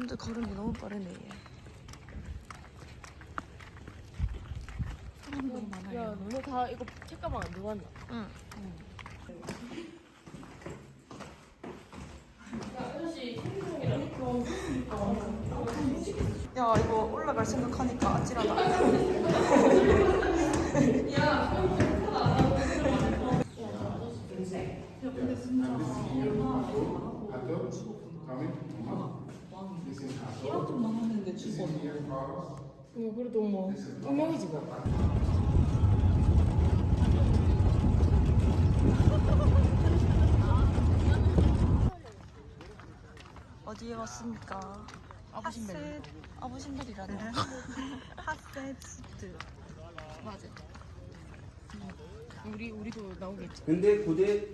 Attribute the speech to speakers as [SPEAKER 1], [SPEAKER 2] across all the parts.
[SPEAKER 1] 사람들 걸음이 너무 빠르네. 얘. 사람 너무 많아요.
[SPEAKER 2] 야 너네 다 이거 책가방 안 들어왔나?
[SPEAKER 1] 응. 야 이거 올라갈 생각하니까 아찔하다.
[SPEAKER 2] 이거 그래도 뭐 운명이지 뭐.
[SPEAKER 1] 어디에 왔습니까?
[SPEAKER 2] 아부신벨.
[SPEAKER 1] 아부신벨이라네. 핫세트.
[SPEAKER 2] 맞아. 우리 우리도 나오겠지.
[SPEAKER 3] 근데 고대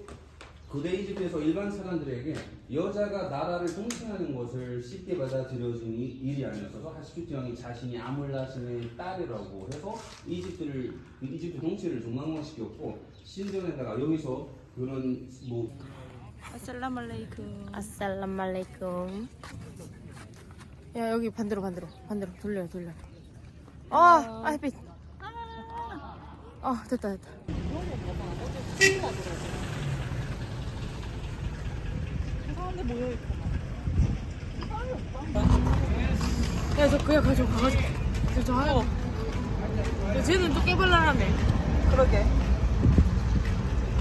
[SPEAKER 3] 고대 이집트에서 일반 사람들에게 여자가 나라를 통치하는 것을 쉽게 받아들여진 이- 일이 아니었어서 하시피트 왕이 자신이 아몰라신의 딸이라고 해서 이집트를 그 이집트 통치를 종강화시켰고 신전에다가 여기서 그런 뭐
[SPEAKER 1] 아살라말레이쿰.
[SPEAKER 2] 아살람말레이쿰. 야 여기 반대로 반대로 반대로 돌려 돌려.
[SPEAKER 1] 아,
[SPEAKER 2] 아 햇빛. 아 됐다 됐다. 야, 저 그냥 가지고 가가지고. 저, 저 하얀. 야, 쟤는 또 깨발랄하네.
[SPEAKER 1] 그러게.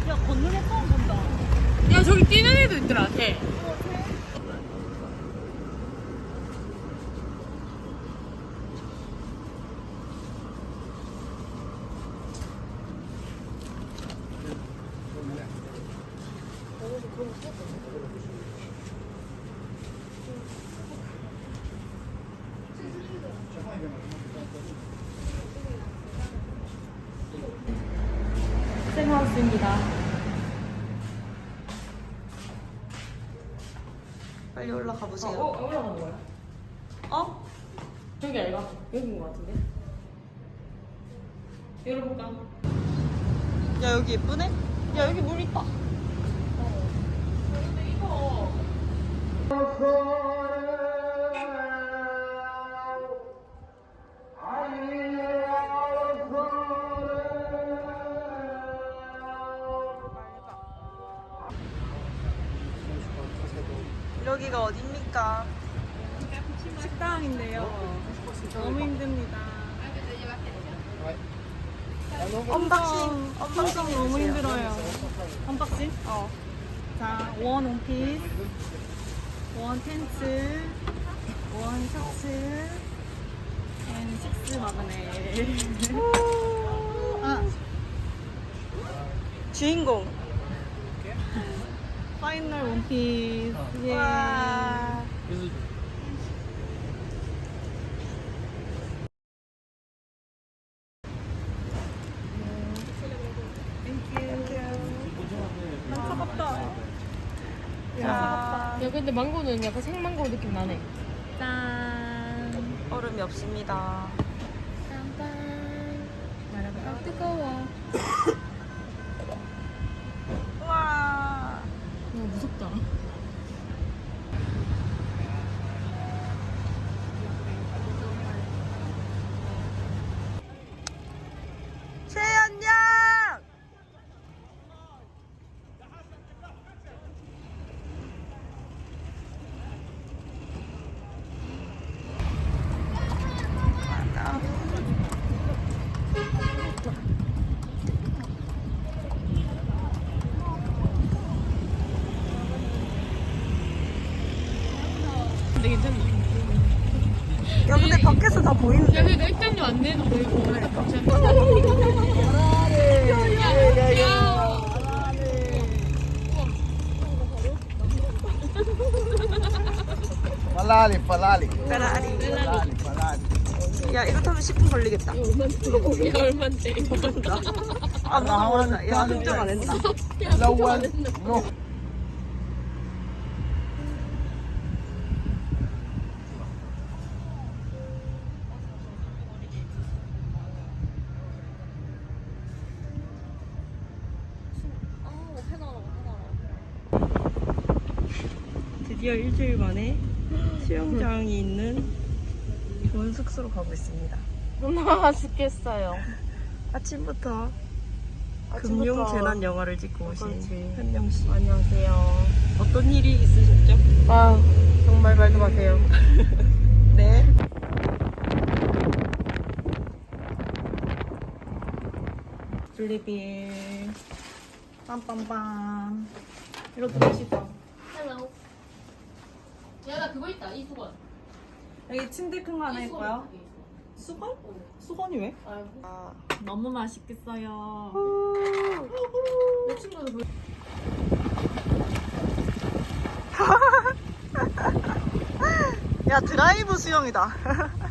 [SPEAKER 1] 야 건너에 처음 본다.
[SPEAKER 2] 야, 저기 뛰는 애도 있더라, 걔. 쌤하우스입니다.
[SPEAKER 1] 빨리 올라가 보세요.
[SPEAKER 2] 어, 올라가는 거야?
[SPEAKER 1] 어?
[SPEAKER 2] 저기 아이가? 여기인 것 같은데? 열어볼까?
[SPEAKER 1] 야 여기 예쁘네? 야 여기 물 있다.
[SPEAKER 2] 근데 이거
[SPEAKER 1] 여기가 어딥니까?
[SPEAKER 2] 식당인데요. 너무 힘듭니다.
[SPEAKER 1] 언박싱. 언박싱
[SPEAKER 2] 너무. 힘들어요. 언박싱?
[SPEAKER 1] 어.
[SPEAKER 2] 자, 원 원피스, 원 텐트, 원 셔츠, 앤 식스 마그네. 아,
[SPEAKER 1] 주인공.
[SPEAKER 2] 파이널 원피스. 예.
[SPEAKER 1] 와. 야,
[SPEAKER 2] 야, 근데 망고는 약간 생망고 느낌 나네. 짠.
[SPEAKER 1] 얼음이 없습니다.
[SPEAKER 2] 짠짠. 마라가 뜨거워.
[SPEAKER 1] 와.
[SPEAKER 2] 야, 무섭다.
[SPEAKER 1] 최연양.
[SPEAKER 2] 근데 괜찮네.
[SPEAKER 1] 야 근데 밖에서 다 보이는데.
[SPEAKER 2] 여기 액정료 안 내도 되고.
[SPEAKER 1] 그러니까. 빨라리
[SPEAKER 4] 빨라리. 빨라리. 빨라리 빨라리.
[SPEAKER 1] 야 이거 타면 10분 걸리겠다.
[SPEAKER 2] 이게 얼만데 이거 얼만데
[SPEAKER 1] 아, 나 하원 야 흥정 안 했나?
[SPEAKER 4] 나원 안
[SPEAKER 1] 드디어 일주일 만에 수영장이 있는 좋은 숙소로 가고 있습니다.
[SPEAKER 2] 너무 죽겠어요.
[SPEAKER 1] 아침부터
[SPEAKER 2] 아침부터.
[SPEAKER 1] 금융 재난 영화를 찍고 오신
[SPEAKER 2] 그렇지.
[SPEAKER 1] 현영 씨.
[SPEAKER 2] 안녕하세요.
[SPEAKER 1] 어떤 일이 있으셨죠?
[SPEAKER 2] 아 정말 말도 마세요.
[SPEAKER 1] 네. 줄리빌 빰빰빰 이렇게 멋있다.
[SPEAKER 2] 헬로. 그거 있다 이 수건.
[SPEAKER 1] 여기 침대 큰 거 하나 있고요. 수건? 수건이 왜? 아,
[SPEAKER 2] 너무 맛있겠어요. 내 친구도 그
[SPEAKER 1] 야 드라이브 수영이다.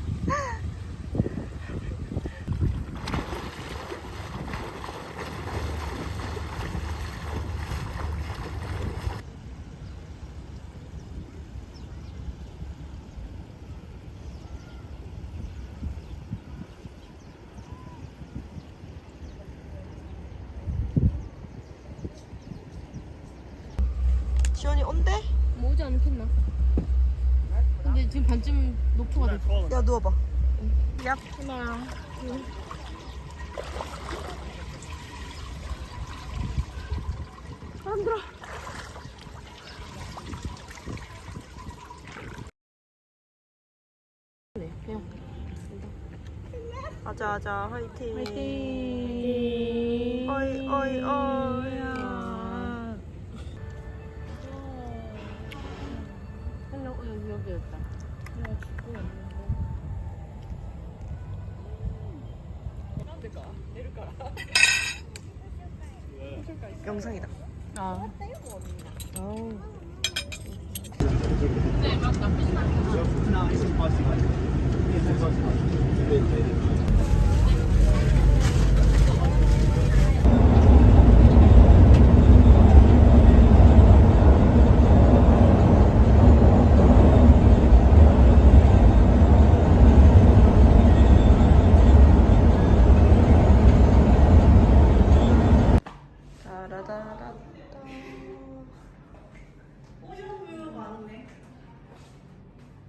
[SPEAKER 1] 지원이 온대?
[SPEAKER 2] 뭐 오지 않겠나? 근데 지금 반쯤 녹초가 됐어.
[SPEAKER 1] 야 누워봐. 얍.
[SPEAKER 2] 하나.
[SPEAKER 1] 아자 아자 화이팅.
[SPEAKER 2] 화이팅.
[SPEAKER 1] 어이 어이 어야.
[SPEAKER 2] 어, 여기 여기였다.
[SPEAKER 1] 영상이다.
[SPEAKER 2] 아.
[SPEAKER 1] 따라다라따.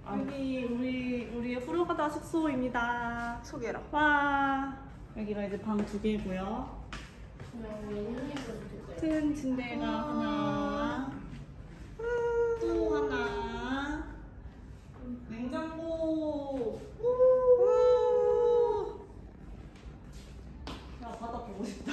[SPEAKER 5] 여기 우리 우리의 후루가다 숙소입니다.
[SPEAKER 1] 소개라.
[SPEAKER 5] 와 여기가 이제 방 두 개고요. 큰 침대가 하나, 또 하나, 냉장고. 우! 야 바다 보고 싶다.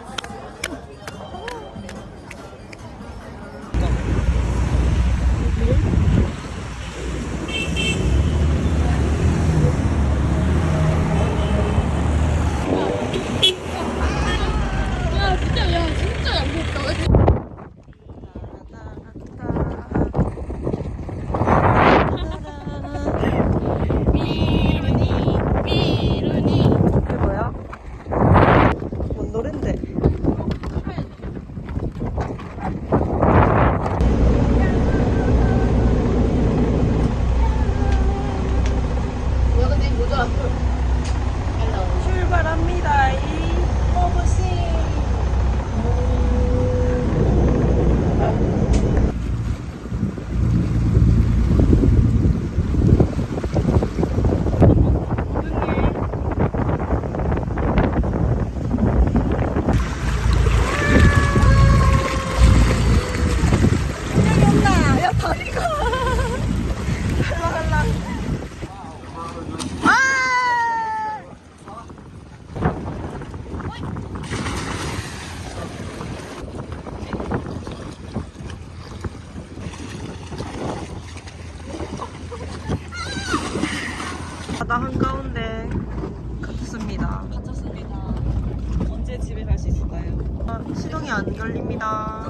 [SPEAKER 1] 바다 한가운데 갇혔습니다.
[SPEAKER 5] 갇혔습니다. 언제 집에 갈 수 있을까요?
[SPEAKER 1] 아, 시동이 안 걸립니다.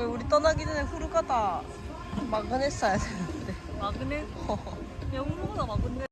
[SPEAKER 1] 아, 왜 우리 떠나기 전에 후루가다 마그넷 사야 되는데.
[SPEAKER 4] 마그넷? 야, 홍보가 마그넷.